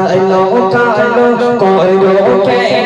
কালো কালো করো কেন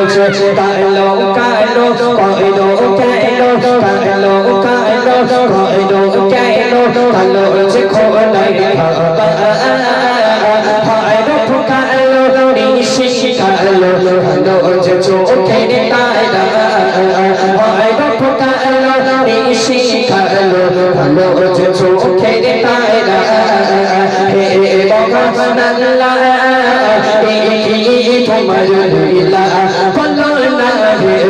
বলছে কালো কালো কালো কালো কালো কালো কালো কালো যে হে তোমার লীলা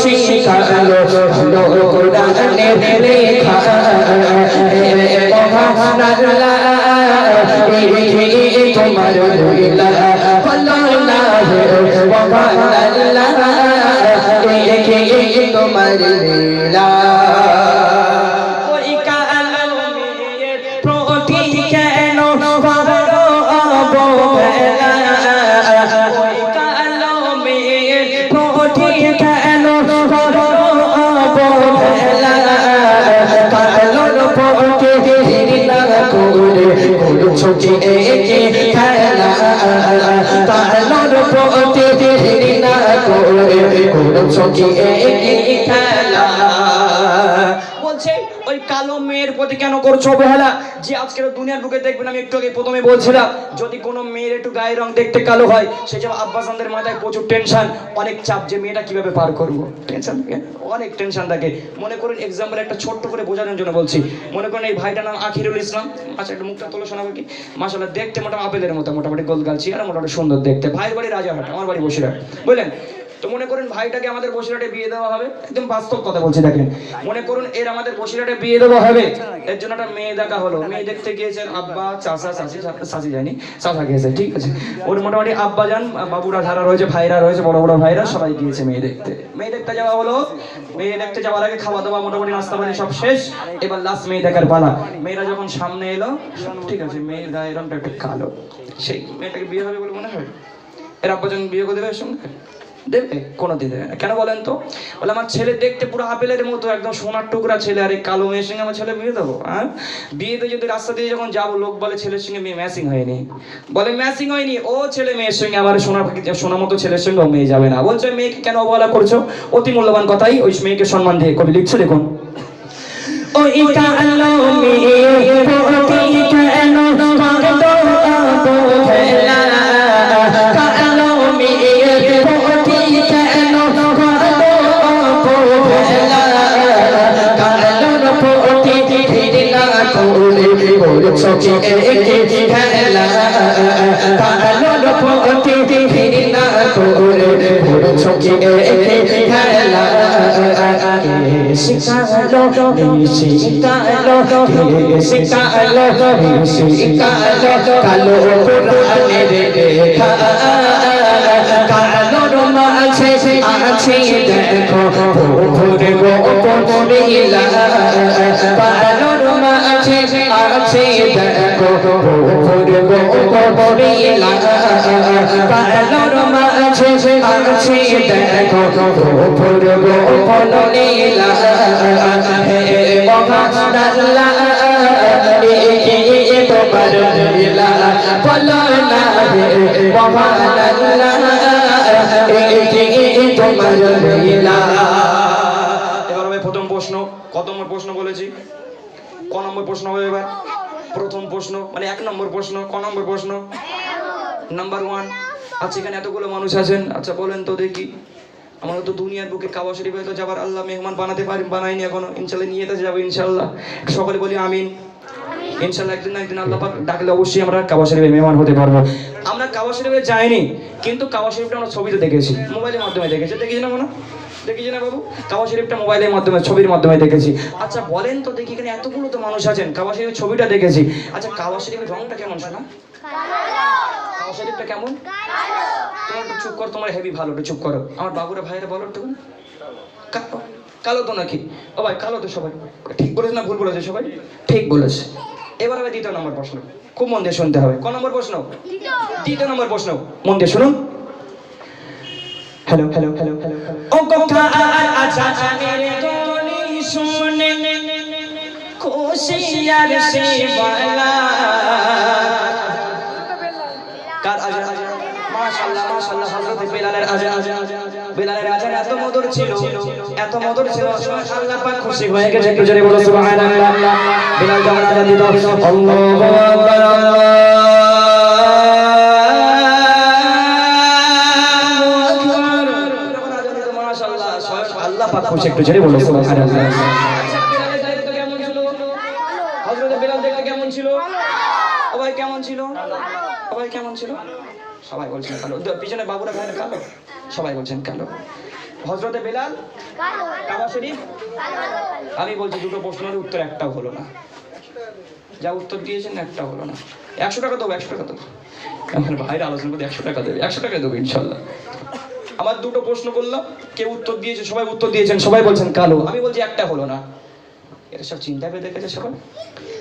কালো কোরআনের লেখা তোমার লীলা বলো হে মহান আল্লাহ তোমার লীলা অনেক টেনশন থাকে মনে একটা ছোট্ট করে জন্য বলছি। মনে করেন, এই ভাইটার নাম আখিরুল ইসলাম। আচ্ছা একটা মুখটা কি? মাসাল্লাহ দেখতে মোটামুটি আপেলের মতো, মোটামুটি গোল গালছি আর মোটামুটি সুন্দর দেখতে। ভাইয়ের বাড়ি রাজারহাট, আমার বাড়ি বসিরহাট। বুঝলেন? তো মনে করুন ভাইটাকে আমাদের বসিরহাটে বিয়ে দেওয়া হবে। একদম বাস্তব কথা বলছি দেখেন। মনে করুন এর আমাদের বসিরহাটে বিয়ে দেওয়া হবে। এর জন্য একটা মেয়ে দেখা হলো। মেয়ে দেখতে গিয়েছেন আব্বা চাচা চাচি চাচি যায়নি চাচা গিয়েছে ঠিক আছে। ওর মোটামুটি আব্বা যান বাবুরা যারা রয়েছে ভাইরা রয়েছে বড় বড় ভাইরা সবাই গিয়েছে মেয়ে দেখতে। মেয়ে দেখতে যাওয়া হলো। মেয়ে দেখতে যাওয়ার আগে খাওয়া দাওয়া মোটামুটি নাস্তা পানি সব শেষ। এবার লাস্ট মেয়ে দেখার পালা। মেয়েরা যখন সামনে এলো ঠিক আছে মেয়ের গায়ের রংটা একটু কালো। সেই মেয়েটাকে বিয়ে হবে বলে মনে হয়? এর আব্বা যখন বিয়ে করে দেবে সঙ্গে? দেবে? কোনোদিন দেবে না। কেন বলেন তো? বলে আমার ছেলে দেখতে পুরো আপেলের মতো, একদম সোনার টুকরা ছেলে, আর কালো মেয়ের সঙ্গে আমার ছেলে বিয়ে দেবো হ্যাঁ? বিয়েতে যদি রাস্তা দিয়ে যখন যাব, লোক বলে ছেলের সঙ্গে মেয়ে ম্যাচিং হয়নি। বলে ম্যাচিং হয়নি, ও ছেলে মেয়ের সঙ্গে, আমার সোনার সোনার মতো ছেলের সঙ্গে ও মেয়ে যাবে না। বলছে, মেয়েকে কেন অবহেলা করছ? অতি মূল্যবান কথাই, ওই মেয়েকে সম্মান দিয়ে কবি লিখছো দেখুন কেন শিকালো শিকালো কালো কোরআনের লেখা কালোর মাঝে আছে দেখো ভোরে গোপন লীলা কালোর মাঝে আছে দেখো ভোরে গোপন লীলা কালোর মাঝে আছে দেখো ভোরে গোপন লীলা হে মহান আল্লাহ এবার হবে প্রথম প্রশ্ন। কত নম্বর প্রশ্ন বলেছি? ক নম্বর প্রশ্ন হবে এবার? প্রথম প্রশ্ন মানে এক নম্বর প্রশ্ন, ক নম্বর প্রশ্ন? নাম্বার ওয়ান আচ্ছা এখানে এতগুলো মানুষ আছেন। আচ্ছা বলেন তো দেখি। আমরা তো দুনিয়ার বুকে কাবা শরীফে তো যাবার আল্লাহ মেহমান বানাতে পারি বানাইনি এখনও। ইনশাল্লাহ নিয়ে যাব ইনশাল্লাহ সকলে বলি আমিন। ইনশাল্লাহ একদিন না একদিন আল্লাহ পাক ডাকলে অবশ্যই আমরা কাবা শরীফে মেহমান হতে পারব। আমরা কাবা শরীফে যাইনি, কিন্তু কাবা শরীফটা আমরা ছবিতে দেখেছি, মোবাইলের মাধ্যমে দেখেছি। দেখেছি না মনে দেখেছি না বাবু? কাবা শরীফটা মোবাইলের মাধ্যমে, ছবির মাধ্যমে দেখেছি। আচ্ছা বলেন তো দেখি এখানে এতগুলো তো মানুষ আছেন, কাবা শরীফের ছবিটা দেখেছি। আচ্ছা কাবা শরীফের রংটা কেমন শোনা? কাবা শরীফটা কেমন? তোমার একটু চুপ করো, তোমার হেভি ভালো একটু চুপ করো। আমার বাবুরা, ভাইয়েরা বলো একটু। কালো তো নাকি? ও ভাই, কালো তো সবাই। ঠিক বলেছে না ভুল বলেছে সবাই? ঠিক বলেছে। এবার হবে দ্বিতীয় নম্বর প্রশ্ন খুব মন দিয়ে শুনতে হবে ক নম্বর প্রশ্ন দ্বিতীয় নম্বর প্রশ্ন মন দিয়ে শুনুন হ্যালো হ্যালো হ্যালো হ্যালো ও কোকা আচ্ছা মেরে গনি শুনে খুশি আর সে বালা কার আজান মাশাআল্লাহ মাশাআল্লাহ হযরত বেলালের বেলালের আজান এত মধুর ছিল এত মধুর ছিল আল্লাহ পাক খুশি হয়ে গেছে। একটু জোরে বলো সুবহানাল্লাহ। বেলাল যখন আজান দিত আল্লাহু আকবার। আল্লাহ পাক খুশি একটু জোরে বলো সুবহানাল্লাহ। বেলালের দায়িত্ব কেমন ছিল হযরত বেলাল দেখতে কেমন ছিল? ভাই কেমন ছিল? ও কেমন ছিল? সবাই বলছেন কালো। পিছনে বাবুরা কালো? সবাই বলছেন কালো। হজরতে বেলাল? কাবা শরীফ? আমি বলছি দুটো প্রশ্নের উত্তর একটাও হলো না। যা উত্তর দিয়েছেন, একটাও হলো না। একশো টাকা দেবো, একশো টাকা দেবো। আমার ভাইরা আলোচনা করতে একশো টাকা দেবে, একশো টাকা দেবো, ইনশাল্লাহ। আমার দুটো প্রশ্ন করলাম, কেউ উত্তর দিয়েছে, সবাই উত্তর দিয়েছেন, সবাই বলছেন কালো। আমি বলছি একটা হলো না। এটা সব চিন্তা পেয়ে দেখেছে সবাই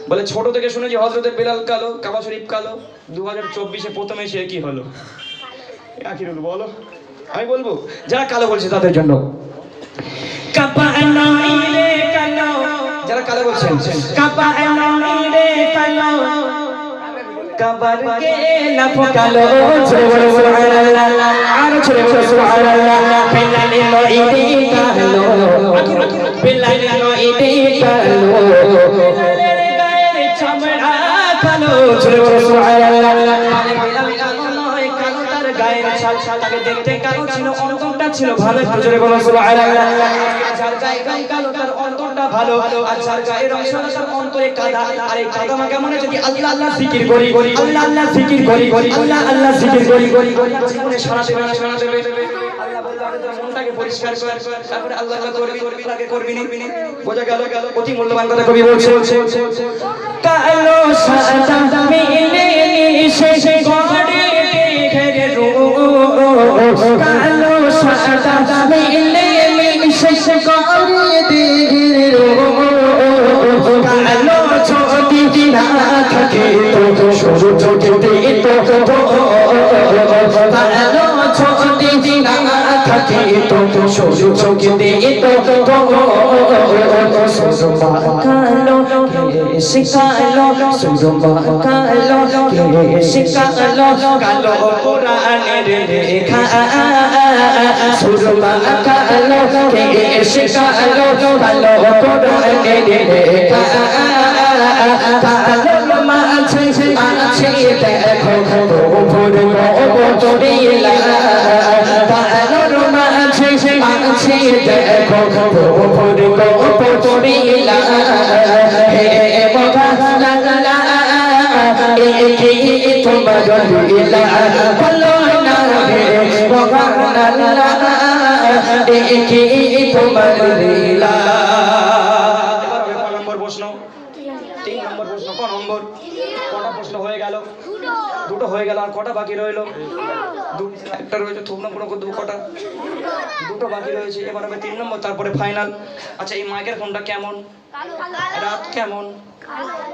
বলে ছোট থেকে শুনেছি হজরতের বেলাল কালো, কাবা শরীফ কালো দু হাজার চব্বিশে প্রথমে সে কি হলো? আখিরুল বলো। আমি বলব যারা কালো বলছে তাদের জন্য। যারা কালো বলছেন কালো। কাবার কে তাকে দেখতে কালো ছিল অন্তরটা ছিল ভালো। একটু জোরে বলো সুবহানাল্লাহ। যার গায়ের রং কালো তার অন্তরটা ভালো। আর যার গায়ের রং সাদা তার অন্তরে কাদা। আর এই কাদা মাখা মনে যদি আল্লাহ আল্লাহ জিকির করি আল্লাহ আল্লাহ জিকির করি আল্লাহ আল্লাহ জিকির করি জীবনে সারা দেবে সারা দেবে। আল্লাহ বলবে আগে মনটাকে পরিষ্কার কর। তারপরে আল্লাহ আল্লাহ করবি আগে করবি নি। বোঝা গেল অতি মূল্যবান কথা কবি বলছে। কালো সাদা মিলে শেষ করে মিলে শেষ করে রো কালো ছোটি না থাকে তো সরু ছোটে তো কালো ছোটি না থাকে তো সরু ছোটে তো সুরমা কালো শিকালো সুরমা কালো শিকালো কালো কোরআনের লেখা সুরমা কালো শিকালো কালো কোরআনের লেখা কালো মাছে মাছে দেখো ভোর গোবরিলা কালো মাছে মাছে দেখো ভোর গোবরিলা একে তোমার লীলা এবার নম্বর প্রশ্ন তিন নম্বর প্রশ্ন ক নম্বর কটা প্রশ্ন হয়ে গেল দুটো হয়ে গেল আর কটা বাকি রইল? একটা রয়েছে থুপ নম্বর দেবো কটা। দুটো বাকি রয়েছে, এবার হবে তিন নম্বর, তারপরে ফাইনাল আচ্ছা এই মাইকের ফোনটা কেমন? রাত কেমন?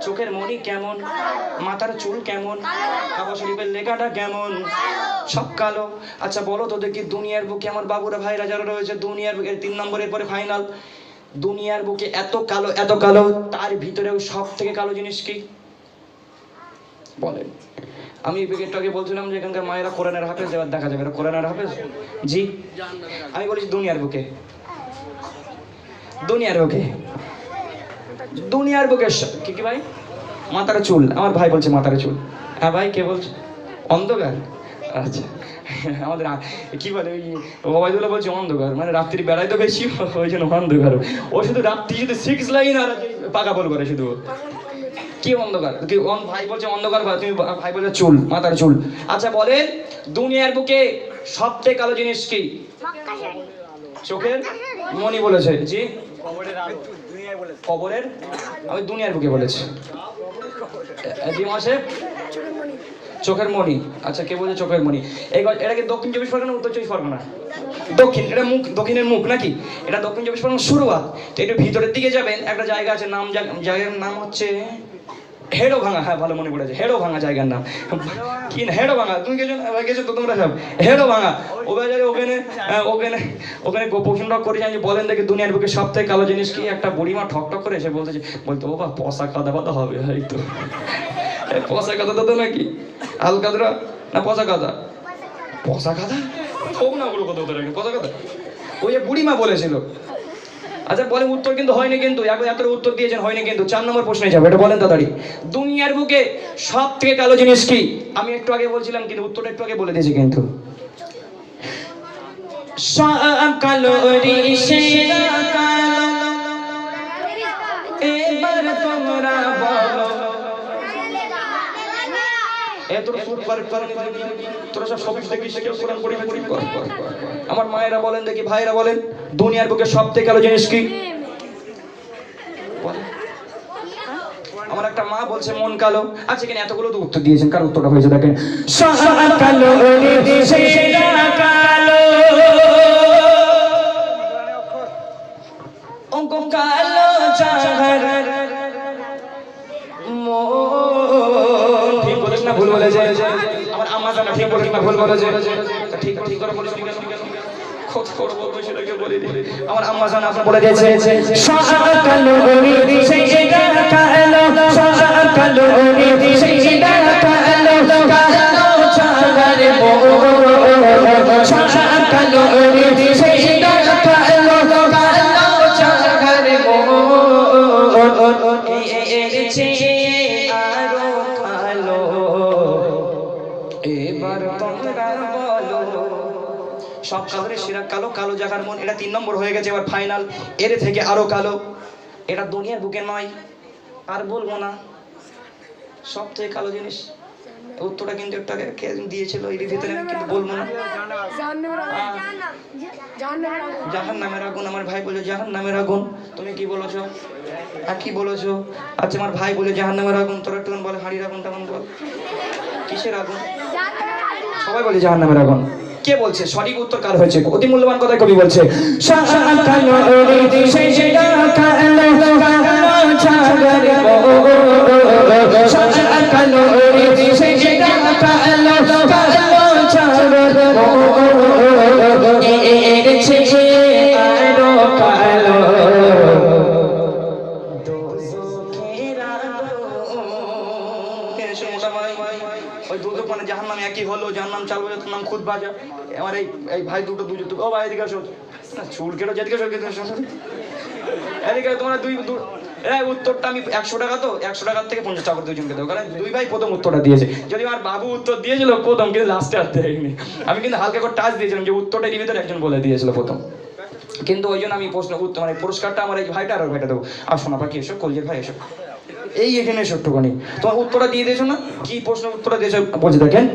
চোখের মনি কেমন? মাথার চুল কেমন? কাবা শরীফের লেখাটা কেমন? সব কালো। আচ্ছা বলো তো দেখি, দুনিয়ার বুকে আমার বাবুরা, ভাইরা যারা রয়েছে, দুনিয়ার বুকে তিন নম্বরের পরে ফাইনাল দুনিয়ার বুকে এত কালো এত কালো, তার ভিতরেও সব থেকে কালো জিনিস কি? বলেন। আমি আগে বলছিলাম যে এখানকার মায়েরা কোরআনের হাফেজ, এবার দেখা যাবে কোরআনের হাফেজ? জি? আমি বলেছি দুনিয়ার বুকে। দুনিয়ার বুকে। দুনিয়ার বুকে কি কি ভাই? মাথার চুল। আমার ভাই বলছে মাথার চুল। হ্যাঁ ভাই, কে বলছে? অন্ধকার? আচ্ছা। আমাদের কি বলে ওই ওবায়দুল্লাহ বলছে অন্ধকার। মানে রাত্রি বেড়াই তো বেশি, ওই জন্য অন্ধকার। ও শুধু রাত্রি, শুধু সিক্স লাইন আর পাকা বল করে শুধু। কি অন্ধকার? কি ভাই বলছে অন্ধকার বা তুমি ভাই বলছে চুল, মাথার চুল। আচ্ছা বলেন, দুনিয়ার বুকে সবথেকে কালো জিনিস কি? চোখের? মনি বলেছে। জি? কবরের? আমি দুনিয়ার বুকে বলেছি। জি মাসে চোখের মণি। আচ্ছা কে বলছে চোখের মণি? এটা কি দক্ষিণ চব্বিশ পরগনা, উত্তর চব্বিশ পরগনা? দক্ষিণ, এটা মুখ দক্ষিণের মুখ নাকি? এটা দক্ষিণ চব্বিশ পরগনা শুরুয়াত। তো একটু ভিতরের দিকে যাবেন, একটা জায়গা আছে, নাম জায়গার নাম হচ্ছে হেড়ো ভাঙা হ্যাঁ ভালো মনে পড়েছে। হেড়ো ভাঙা জায়গার নাম। কি হেড়ো ভাঙা? তুমি গেছো? গেছো তো তোমরা সব। হেড়ো ভাঙা। বাজারে ওখানে ওখানে ওখানে প্রশ্ন করে জানি বলেন দেখি দুনিয়ার বুকে সব থেকে কালো জিনিস কি? একটা বুড়িমা ঠক ঠক করে এসে বলতেছে বলতো, ও বা পশা কাদা পাতা হবে হয়তো পশা কাদা দাদা নাকি? আল কাদরা না পশা কাদা? পশা কাদা? হোক না ওগুলো কথা ওদের পশা কাদা? ওই যে বুড়িমা বলেছিল আচ্ছা বলেন উত্তর কিন্তু হয়নি কিন্তু। এত উত্তর দিয়েছেন, হয়নি কিন্তু। চার নম্বর প্রশ্নে যাবে এটা বলেন তাড়াতাড়ি। দুনিয়ার বুকে সব থেকে কালো জিনিস কি? আমি একটু আগে বলছিলাম, কিন্তু উত্তরটা একটু আগে বলে দিয়েছি কিন্তু। কালো বলো এ তোর কর তোরা সব সব দেখিস কেউ কোরআন পড়ি পড়ি কর কর কর। আমার মায়েরা বলেন দেখি ভাইরা বলেন দুনিয়ার বুকে সব থেকে কালো জিনিস কি? আমার একটা মা বলছে মন কালো। আচ্ছা এখানে এতগুলো তো উত্তর দিয়েছেন? কার উত্তরটা হয়েছে দেখেন? কালো কালো। অঙ্ক কালো না ভুল বলেছে। আমার আম্মা জানা ঠিক বলেছ না ভুল বলেছে। ঠিক ঠিক করে বলেছ বলে আমার আম্মা জানা বলে দিয়েছে। সকালো রে সেরা কালো। সকালো রে সেরা কালো। কালো চাহার মন সকালো রে এবার তোমরা বলো। সব কালোরে সেরা কালো কালো জাগার মন, এটা তিন নম্বর হয়ে গেছে এবার ফাইনাল এর থেকে আরও কালো। এটা দুনিয়ার বুকে নয়, আর বলব না। সব থেকে কালো জিনিস, উত্তরটা কিন্তু একটু কে দিয়েছিল ভিতরে আমি কিন্তু বলব না। জাহান নামের আগুন, আমার ভাই বলে জাহান নামের আগুন। তুমি কি বলেছ? আর কি বলেছ? আচ্ছা আমার ভাই বলে জাহান নামের আগুন, তোরা একটু বলে, হাড়ির আগুন টাগুন বল? কিসের আগুন? সবাই বলে জাহান নামের আগুন কে বলছে সঠিক উত্তর কার হয়েছে অতি মূল্যবান কথা কবি বলছে একই হলো, যার নাম চালু যার নাম খুদ বাজা আমার এই এই ভাই দুটো দুটো, ও ভাই, এদিকে আসো। চুল যেদিকে আসো, এদিকে দুই এই উত্তরটা আমি একশো টাকা তো, একশো টাকার থেকে পঞ্চাশ টাকা দুজনকে দেবো, কারণ দুই ভাই প্রথম উত্তরটা দিয়েছে। যদি আমার বাবু উত্তর দিয়েছিল প্রথম, কিন্তু লাস্টে আর দেয়নি। আমি কিন্তু হালকা করে টাচ দিয়েছিলাম যে উত্তরটা এর ভিতরে একজন বলে দিয়েছিল প্রথম। কিন্তু ওই জন্য আমি প্রশ্ন, উত্তর মানে পুরস্কারটা আমার এই ভাইটা আর ভাইটা দেবো। আর শোনা পাখি এসো, কলজের ভাই এসো। এই এখানে এসো তোমার উত্তরটা দিয়ে দিয়েছ না? কি প্রশ্ন উত্তরটা দিয়েছ? বলছে, দেখেন।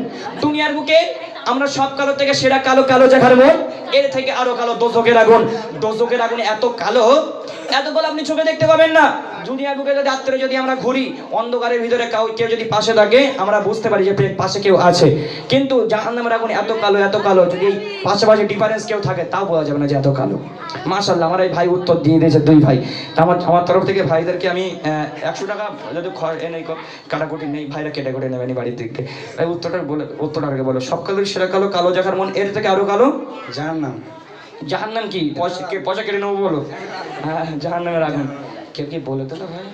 দুনিয়ার বুকে আমরা সব কালো থেকে সেরা কালো কালো জাখার মন। এর থেকে আরও কালো দোষকের আগুন। দোষকের আগুন এত কালো এত কালো আপনি চোখে দেখতে পাবেন না। দুনিয়ার বুকে যদি রাত্রে যদি আমরা ঘুরি, অন্ধকারের ভিতরে কাউ কেউ যদি পাশে থাকে, আমরা বুঝতে পারি যে পাশে কেউ আছে। কিন্তু জাহান্নামের আগুন এত কালো এত কালো, যদি পাশাপাশি ডিফারেন্স কেউ থাকে, তাও বোঝা যাবে না যে এত কালো। মাশাল্লাহ আমার এই ভাই উত্তর দিয়ে দিয়েছে দুই ভাই। আমার আমার তরফ থেকে ভাইদেরকে আমি একশো টাকা যদি খড় এনে কাটাকুটি নেই, ভাইরা কেটে কেটে নেবেন বাড়ির দিক থেকে উত্তরটা বলে উত্তরটা বলো। সব কালোর সেরা কালো কালো জাখার মন এর থেকে আরও কালো? যার জাহার নাম কি পয়সা কেটে নেব বলো। হ্যাঁ জাহার নামের আগুন কেউ কি বলে তো না ভাই?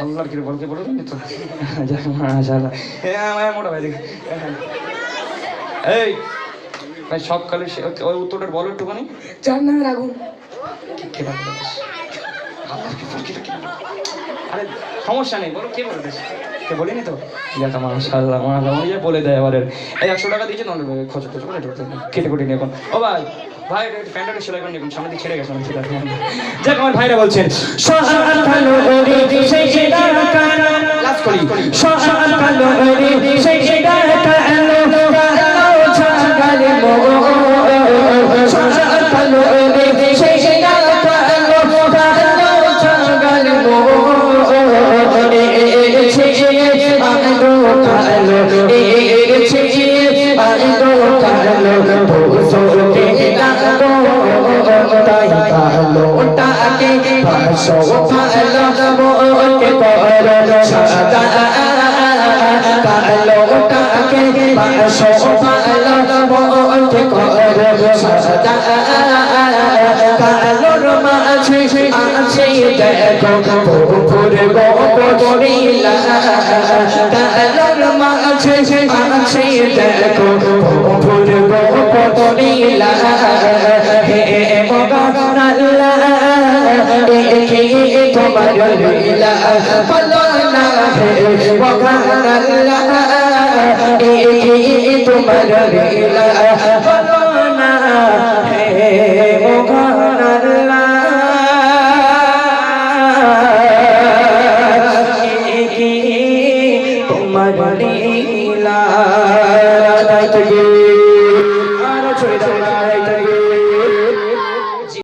আল্লাহর কি বল কে বলো তো। যাক, মাশাআল্লাহ। হ্যাঁ মোটা ভাই দেখি। এই ভাই সব কালো ওই উত্তরটা বলো একটুখানি। যার নামের আগুন কে বলে আরে সমস্যা নেই বলো কে বলে কে বলিনি তো? মাশাআল্লাহ মাশাআল্লাহ বলে দেয় এবারে এই একশো টাকা দিয়েছে নাহলে খরচ করতে পারে কেটে কুটে নিয়ে এখন। ও ভাই ভাই প্যান্টটা সেলাই করে নিয়ে সামনে ছেড়ে গেছে সেটা যাক, আমার ভাইরা বলছেন সোহান কালো রে সেই ডাকালো লাস্ট করি। সোহান কালো রে সেই ডাকালো কালো ছাগলে মো সোহান কালো তাই কালো টাকে ভাসো ভালো মোকে করো সাদা কালো টাকে ভাসো ভালো মোকে করো সাদা কালোর মাঝে আছে দেখো পুকুর গোপনীলা কালোর মাঝে আছে দেখো পুকুর গোপনীলা হে মগন তোমার লীলা বলো না হে মগন আল্লাহ দেখি তোমার লীলা বলো না হে মগন